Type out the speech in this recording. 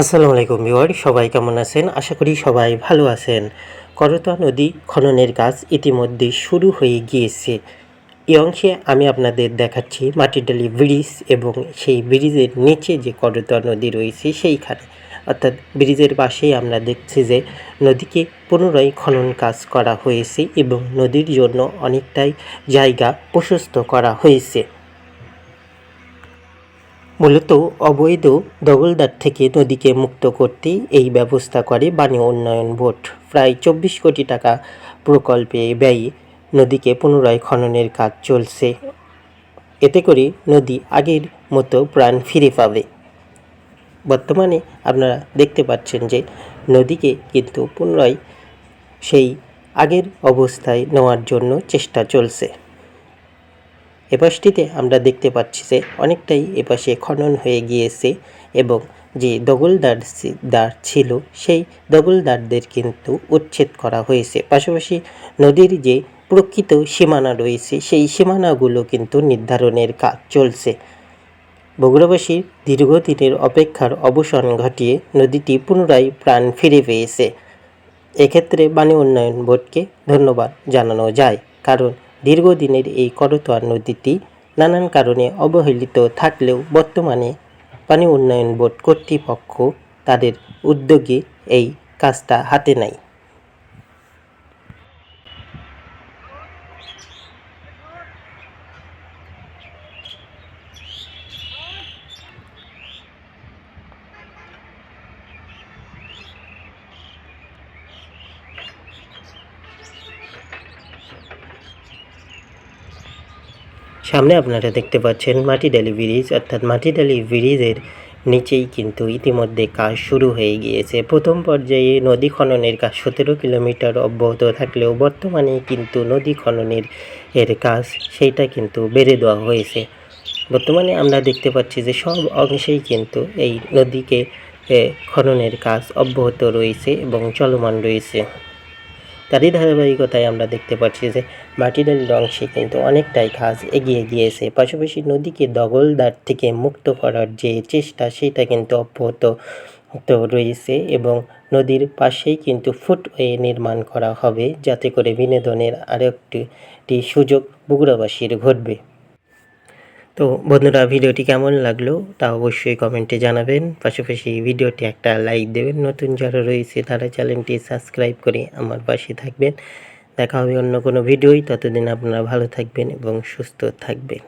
আসসালামু আলাইকুম ভিওয়ার সবাই কেমন আছেন? আশা করি সবাই ভালো আছেন। করতোয়া নদী খননের কাজ ইতিমধ্যে শুরু হয়ে গিয়েছে। এই অংশে আমি আপনাদের দেখাচ্ছি মাটিডালি ব্রিজ এবং সেই ব্রিজের নিচে যে করতোয়া নদী রয়েছে সেইখানে। অর্থাৎ ব্রিজের পাশেই আমরা দেখছি যে নদীকে পুনরায় খনন কাজ করা হয়েছে এবং নদীর জন্য অনেকটাই জায়গা প্রশস্ত করা হয়েছে। মূলত অবৈধ দখলদার থেকে নদীকে মুক্ত করতেই এই ব্যবস্থা করে বাণী উন্নয়ন বোর্ড। প্রায় চব্বিশ কোটি টাকা প্রকল্পে ব্যয়ে নদীকে পুনরায় খননের কাজ চলছে। এতে করে নদী আগের মতো প্রাণ ফিরে পাবে। বর্তমানে আপনারা দেখতে পাচ্ছেন যে নদীকে কিন্তু পুনরায় সেই আগের অবস্থায় নেওয়ার জন্য চেষ্টা চলছে। এপাশটিতে আমরা দেখতে পাচ্ছি যে অনেকটাই এপাশে খনন হয়ে গিয়েছে এবং যে দখলদার ছি- দার ছিল, সেই দখলদারদের কিন্তু উচ্ছেদ করা হয়েছে। পাশাপাশি নদীর যে প্রকৃত সীমানা রয়েছে, সেই সীমানাগুলো কিন্তু নির্ধারণের কাজ চলছে। বগুড়াবাসীর দীর্ঘদিনের অপেক্ষার অবসান ঘটিয়ে নদীটি পুনরায় প্রাণ ফিরে পেয়েছে। এক্ষেত্রে বাণী উন্নয়ন বোর্ডকে ধন্যবাদ জানানো যায়, কারণ দীর্ঘদিনের এই করতোয়া নদীটি নানান কারণে অবহেলিত থাকলেও বর্তমানে পানি উন্নয়ন বোর্ড কর্তৃপক্ষ তাদের উদ্যোগে এই কাজটা হাতে নেয়। সামনে আপনারা দেখতে পাচ্ছেন মাটিডালি ব্রিজ, অর্থাৎ মাটিডালি ব্রিজের নিচেই কিন্তু ইতিমধ্যে কাজ শুরু হয়ে গিয়েছে। প্রথম পর্যায়ে নদী খননের কাজ সতেরো কিলোমিটার অব্যাহত থাকলেও বর্তমানে কিন্তু নদী খননের এর কাজ সেইটা কিন্তু বেড়ে দেওয়া হয়েছে। বর্তমানে আমরা দেখতে পাচ্ছি যে সব অংশেই কিন্তু এই নদীকে খননের কাজ অব্যাহত রয়েছে এবং চলমান রয়েছে। তারই ধারাবাহিকতায় আমরা দেখতে পাচ্ছি যে মাটিরের অংশে কিন্তু অনেকটাই ঘাস এগিয়ে গিয়েছে। পাশাপাশি নদীকে দগলদার থেকে মুক্ত করার যে চেষ্টা, সেটা কিন্তু অব্যাহত তো রয়েছে এবং নদীর পাশেই কিন্তু ফুটওয়ে নির্মাণ করা হবে যাতে করে বিনোদনের আরেকটি সুযোগ বগুড়াবাসীর ঘটবে। তো বন্ধুরা, ভিডিওটি কেমন লাগল তা অবশ্যই কমেন্টে জানাবেন। পাশাপাশি ভিডিওটি একটা লাইক দেবেন। নতুন যারা রয়েছে, তারা চ্যানেলটি সাবস্ক্রাইব করে আমার পাশে থাকবেন। দেখা হবে অন্য কোনো ভিডিওই। ততদিন আপনারা ভালো থাকবেন এবং সুস্থ থাকবেন।